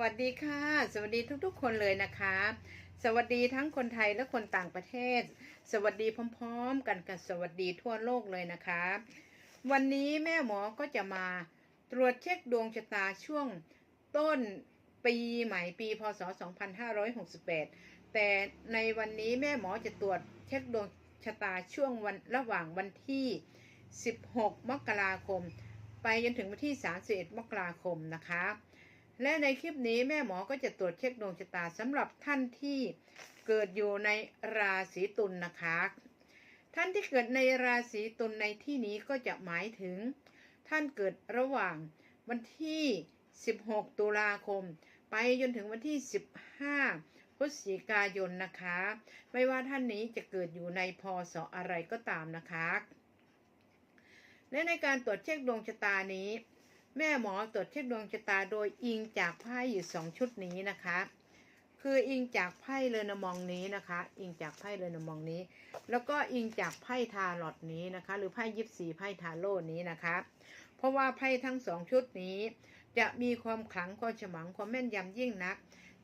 วัสดีค่ะ สวัสดีทุกๆ คนเลยนะคะ สวัสดีทั้งคนไทยและคนต่างประเทศ สวัสดีพร้อม ๆ กันกับสวัสดีทั่วโลกเลยนะคะ วันนี้แม่หมอก็จะมาตรวจเช็คดวงชะตาช่วงต้นปีใหม่ปีพศ 2568 แต่ในวันนี้แม่หมอจะตรวจเช็คดวงชะตาช่วงวันระหว่างวันที่ 16 มกราคม ไปจนถึงวันที่ 31 มกราคมนะคะ และในคลิปนี้แม่หมอก็จะตรวจเช็คดวงชะตาสำหรับท่านที่เกิดอยู่ในราศีตุลนนะคะ ท่านที่เกิดในราศีตุลในที่นี้ก็จะหมายถึง ท่านเกิดระหว่างวันที่ 16 ตุลาคม ไปจนถึงวันที่ 15 พฤศจิกายนนะคะ ไม่ว่าท่านนี้จะเกิดอยู่ในพศอะไรก็ตามนะคะ และในการตรวจเช็คดวงชะตานี้ แม่หมอตรวจเช็คดวงชะตาโดยอิงจากไพ่อยู่สองชุดนี้นะคะ คืออิงจากไพ่เรนมองนี้นะคะ อิงจากไพ่เรนมองนี้ แล้วก็อิงจากไพ่ทาลอตนี้นะคะ หรือไพ่ยิปซีไพ่ทาโร่นี้นะคะ เพราะว่าไพ่ทั้งสองชุดนี้ จะมีความขลังความฉมังความแม่นยำยิ่งนัก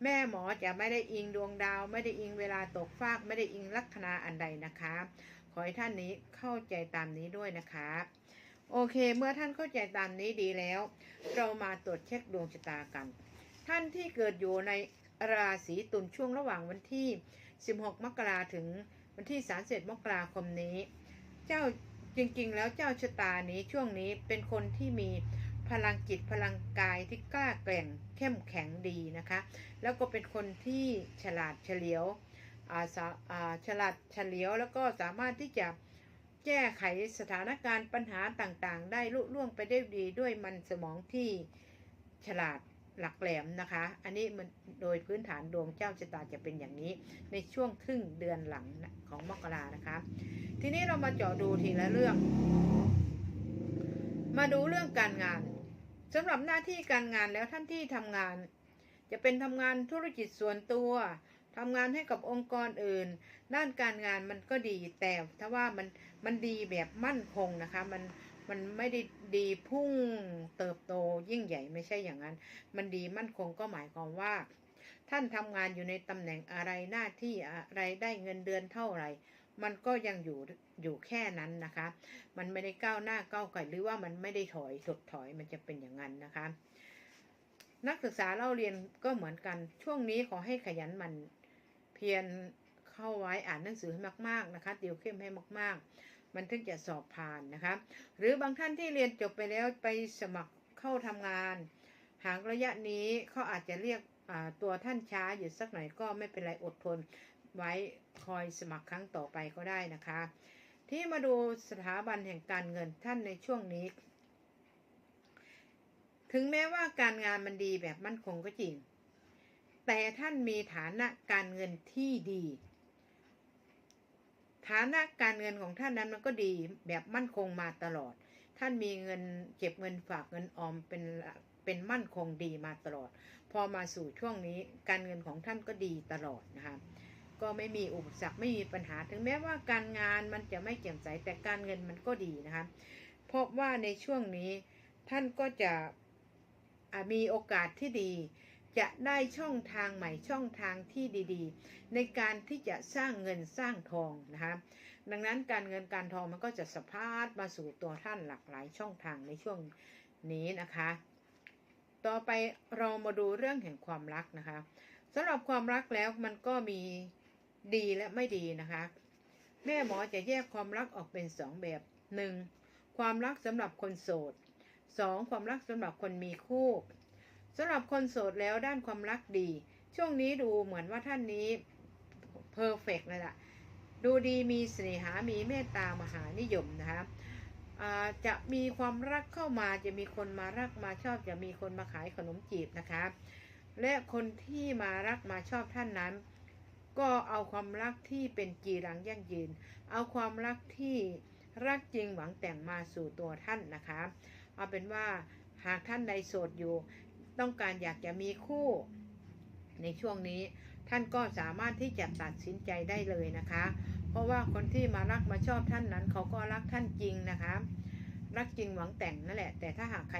แม่หมอจะไม่ได้อิงดวงดาว ไม่ได้อิงเวลาตกฟาก ไม่ได้อิงลัคนาอันใดนะคะ ขอให้ท่านนี้เข้าใจตามนี้ด้วยนะคะ โอเค เมื่อท่านเข้าใจตามนี้ดีแล้ว เรามาตรวจเช็คดวงชะตากัน ท่านที่เกิดอยู่ในราศีตุลช่วงระหว่างวันที่ 16 มกราถึงวันที่31มกราคมนี้ เจ้าจริงๆ แล้วเจ้าชะตานี้ช่วงนี้เป็นคนที่มีพลังจิตพลังกายที่กล้าแกร่งเข้มแข็งดีนะคะ แล้วก็เป็นคนที่ฉลาดเฉลียวอาสาฉลาดเฉลียวแล้วก็สามารถที่จะ แก้ไขสถานการณ์ปัญหาต่างๆ ได้ลุล่วงไปได้ดีด้วยมันสมองที่ฉลาดหลักแหลมนะคะ อันนี้มันโดยพื้นฐานดวงเจ้าชะตาจะเป็นอย่างนี้ในช่วงครึ่งเดือนหลังของมกรานะคะ ทีนี้เรามาเจาะดูทีละเรื่อง มาดูเรื่องการงานสำหรับหน้าที่การงานแล้วท่านที่ทำงาน จะเป็นทำงานธุรกิจส่วนตัว ทำงานให้กับองค์กรอื่น ด้านการงานมันก็ดีแต่ถ้าว่ามันมันดีแบบมั่นคงนะคะ มันมันไม่ได้ดีพุ่งเติบโตยิ่งใหญ่ไม่ใช่อย่างนั้น มันดีมั่นคงก็หมายความว่า ท่านทำงานอยู่ในตำแหน่งอะไรหน้าที่อะไรได้เงินเดือนเท่าไหร่ มันก็ยังอยู่อยู่แค่นั้นนะคะ มันไม่ได้ก้าวหน้าก้าวไกลหรือว่ามันไม่ได้ถอยถดถอยมันจะเป็นอย่างนั้นนะคะนักศึกษาเล่าเรียนก็เหมือนกันช่วงนี้ขอให้ขยันมัน พียรเข้าไว้อ่านหนังสือให้มากๆนะคะติวเข้มให้มาก ๆ มันถึงจะสอบผ่านนะคะ หรือบางท่านที่เรียนจบไปแล้วไปสมัครเข้าทำงาน หากระยะนี้เขาอาจจะเรียกตัวท่านช้าอยู่สักหน่อยก็ไม่เป็นไรอดทนไว้คอยสมัครครั้งต่อไปก็ได้นะคะ ที่มาดูสถาบันแห่งการเงินท่านในช่วงนี้ ถึงแม้ว่าการงานมันดีแบบมั่นคงก็จริง แต่ท่านมีฐานะการเงินที่ดี ฐานะการเงินของท่านนั้นมันก็ดีแบบมั่นคงมาตลอด ท่านมีเงินเก็บเงินฝากเงินออมเป็นเป็นมั่นคงดีมาตลอด พอมาสู่ช่วงนี้การเงินของท่านก็ดีตลอดนะคะก็ไม่มีอุปสรรคไม่มีปัญหาถึงแม้ว่าการงานมันจะไม่แจ่ยมใสแต่การเงินมันก็ดีนะคะเพราะว่าในช่วงนี้ท่านก็จะมีโอกาสที่ดี จะได้ช่องทางใหม่ช่องทางที่ดีๆ ในการที่จะสร้างเงินสร้างทองนะคะดังนั้นการเงินการทองมันก็จะสะพัดมาสู่ตัวท่านหลากหลายช่องทางในช่วงนี้นะคะ ต่อไปเรามาดูเรื่องแห่งความรักนะคะสำหรับความรักแล้วมันก็มีดีและไม่ดีนะคะ แม่หมอจะแยกความรักออกเป็นสองแบบหนึ่งความรักสำหรับคนโสดสองความรักสำหรับคนมีคู่ สำหรับคนโสดแล้วด้านความรักดี ช่วงนี้ดูเหมือนว่าท่านนี้เพอร์เฟกเลยล่ะ ดูดีมีเสน่หา มีเมตตามหานิยมนะคะจะมีความรักเข้ามาจะมีคนมารักมาชอบจะมีคนมาขายขนมจีบนะคะ และคนที่มารักมาชอบท่านนั้น ก็เอาความรักที่เป็นจีรังยั่งยืน เอาความรักที่รักจริงหวังแต่งมาสู่ตัวท่านนะคะ เอาเป็นว่าหากท่านใดโสดอยู่ ต้องการอยากจะมีคู่ในช่วงนี้ท่านก็สามารถที่จะตัดสินใจได้เลยนะคะ เพราะว่าคนที่มารักมาชอบท่านนั้น เขาก็รักท่านจริงนะคะ รักจริงหวังแต่งนั่นแหละ แต่ถ้าหากใคร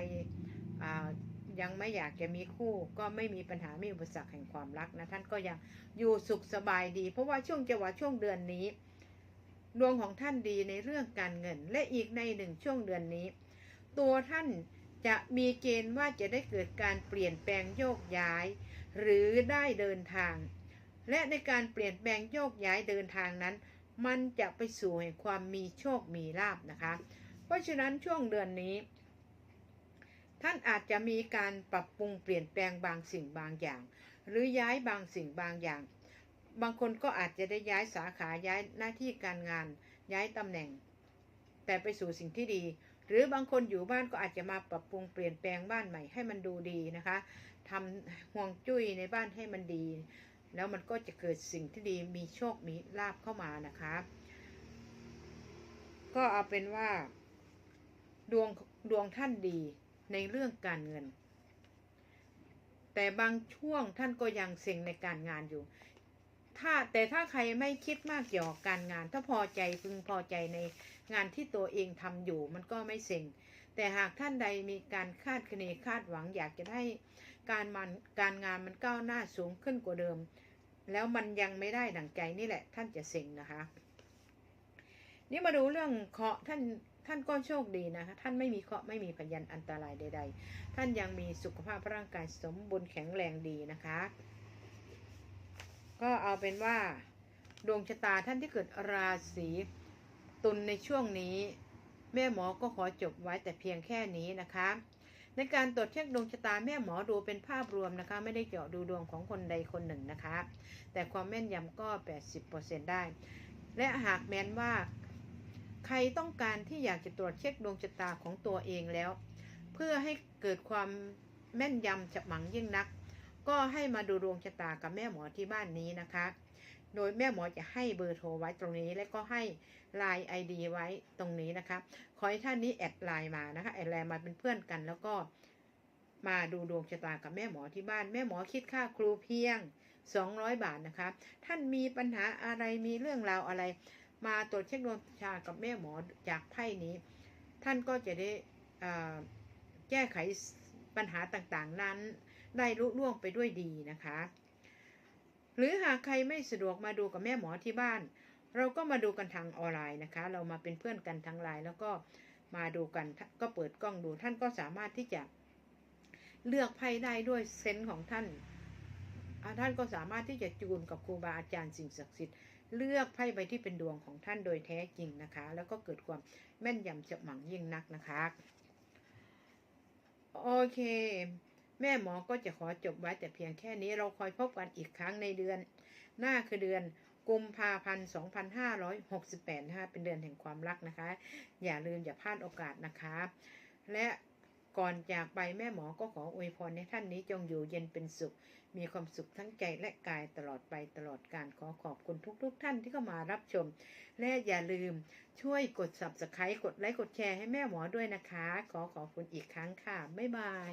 ยังไม่อยากจะมีคู่ก็ไม่มีปัญหาไม่มีอุปสรรคแห่งความรักนะท่านก็ยังอยู่สุขสบายดี เพราะว่าช่วงจังหวะช่วงเดือนนี้ ดวงของท่านดีในเรื่องการเงิน และอีกในหนึ่งช่วงเดือนนี้ ตัวท่าน จะมีเกณฑ์ว่าจะได้เกิดการเปลี่ยนแปลงโยกย้าย หรือได้เดินทาง และในการเปลี่ยนแปลงโยกย้ายเดินทางนั้น มันจะไปสู่แห่งความมีโชคมีลาบนะคะ เพราะฉะนั้นช่วงเดือนนี้ ท่านอาจจะมีการปรับปรุงเปลี่ยนแปลงบางสิ่งบางอย่าง หรือย้ายบางสิ่งบางอย่าง บางคนก็อาจจะได้ย้ายสาขาย้ายหน้าที่การงาน ย้ายตำแหน่ง แต่ไปสู่สิ่งที่ดี หรือบางคนอยู่บ้านก็อาจจะมาปรับปรุงเปลี่ยนแปลงบ้านใหม่ให้มันดูดีนะคะทำห่วงจุ้ยในบ้านให้มันดี แล้วมันก็จะเกิดสิ่งที่ดีมีโชคมีลาบเข้ามานะคะ ก็เอาเป็นว่า ดวงดวงท่านดีในเรื่องการเงิน แต่บางช่วงท่านก็ยังเซ็งในการงานอยู่ถ้าแต่ถ้าใครไม่คิดมากเกี่ยวกับการงาน ถ้าพอใจพึงพอใจใน งานที่ตัวเองทำอยู่มันก็ไม่เซ็ง แต่หากท่านใดมีการคาดคะเนคาดหวังอยากจะได้การมันการงานมันก้าวหน้าสูงขึ้นกว่าเดิม แล้วมันยังไม่ได้ดังใจนี่แหละท่านจะเซ็งนะคะ นี่มาดูเรื่องเคราะห์ท่านท่านก็โชคดีนะคะ ท่านไม่มีเคราะห์ไม่มีพยันอันตรายใด ๆ ท่านยังมีสุขภาพร่างกายสมบูรณ์แข็งแรงดีนะคะ ก็เอาเป็นว่าดวงชะตาท่านที่เกิดราศี ตุลในช่วงนี้ แม่หมอก็ขอจบไว้แต่เพียงแค่นี้นะคะ ในการตรวจเช็คดวงชะตาแม่หมอดูเป็นภาพรวมนะคะ ไม่ได้เจาะดูดวงของคนใดคนหนึ่งนะคะ แต่ความแม่นยำก็ 80%ได้ และหากแม้นว่าใครต้องการที่อยากจะตรวจเช็คดวงชะตาของตัวเองแล้ว เพื่อให้เกิดความแม่นยำฉับหมังยิ่งนัก ก็ให้มาดูดวงชะตากับแม่หมอที่บ้านนี้นะคะ โดยแม่หมอจะให้เบอร์โทรไว้ตรงนี้ และก็ให้ไลน์ ID ไว้ตรงนี้นะคะ ขอให้ท่านนี้แอดไลน์มานะคะ แอดไลน์มาเป็นเพื่อนกัน แล้วก็มาดูดวงชะตากับแม่หมอที่บ้าน แม่หมอคิดค่าครูเพียง 200 บาทนะคะ ท่านมีปัญหาอะไร มีเรื่องราวอะไร มาตรวจเช็คดวงชากับแม่หมอจากไพ่นี้ ท่านก็จะได้แก้ไขปัญหาต่างๆนั้น ได้ลุล่วงไปด้วยดีนะคะ หรือหากใครไม่สะดวกมาดูกับแม่หมอที่บ้าน เราก็มาดูกันทางออนไลน์นะคะ เรามาเป็นเพื่อนกันทางไลน์แล้วก็มาดูกันก็เปิดกล้องดูท่านก็สามารถที่จะเลือกไพ่ได้ด้วยเซนส์ของท่านท่านก็สามารถที่จะจูนกับครูบาอาจารย์สิ่งศักดิ์สิทธิ์เลือกไพ่ใบที่เป็นดวงของท่านโดยแท้จริงนะคะ แล้วก็เกิดความแม่นยำเฉบหมังยิ่งนักนะคะ โอเค แม่หมอก็จะขอจบไว้แต่เพียงแค่นี้เราคอยพบกันอีกครั้งในเดือน หน้าคือเดือนกุมภาพันธ์ 2568 นะคะ เป็นเดือนแห่งความรักนะคะ อย่าลืมอย่าพลาดโอกาสนะคะ และก่อนจากไปแม่หมอก็ขออวยพรให้ท่านนี้จงอยู่เย็นเป็นสุข มีความสุขทั้งใจและกายตลอดไปตลอดการขอขอบคุณทุกๆทท่านที่เข้ามารับชม และอย่าลืมช่วยกด subscribe กดไลค์กดแชร์ให้แม่หมอด้วยนะคะ ขอขอบคุณอีกครั้งค่ะ บ๊ายบาย